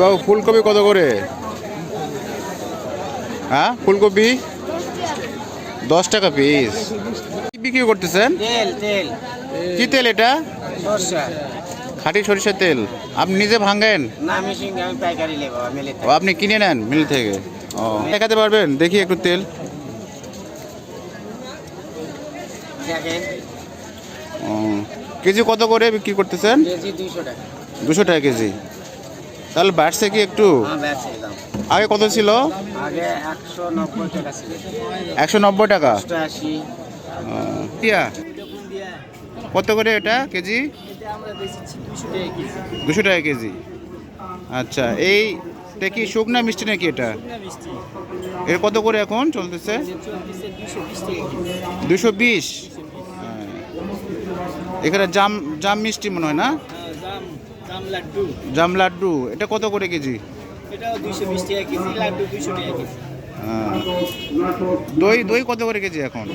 বাবু ফুলকপি কত করে? হ্যাঁ ফুলকপি? দশ টাকা পিস কি বিক্রি করতেছেন? কি তেল এটা? খাঁটি সরিষার তেল। আপনি নিজে ভাঙেন? ও আপনি কিনে নেন মিল থেকে। ও দেখাতে পারবেন? দেখি একটু তেল। ও কেজি কত করে বিক্রি করতেছেন? দুশো টাকা কেজি। তাহলে বাড়ছে কি একটু? হ্যাঁ আগে কত ছিল? একশো নব্বই টাকা কত করে এটা কেজি? দুশো টাকা কেজি। আচ্ছা এইটা কি শুকনা মিষ্টি নাকি এটা? এর কত করে এখন চলতেছে? দুশো বিশ? এখানে জাম জাম মিষ্টি মনে হয় না? হ্যাঁ, জাম জাম লাড্ডু এটা কত করে কেজি? এটাও দুশো বিশ টাকা কেজি। লাড্ডু দুশো টাকা কেজি। আহ, দই দই কত করে কেজি এখন?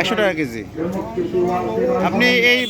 একশো টাকা কেজি। আপনি এই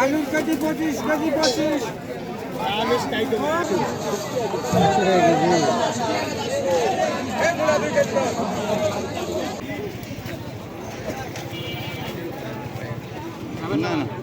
আলুর কেজি পঁচিশ কেজি পঁচিশ। না না।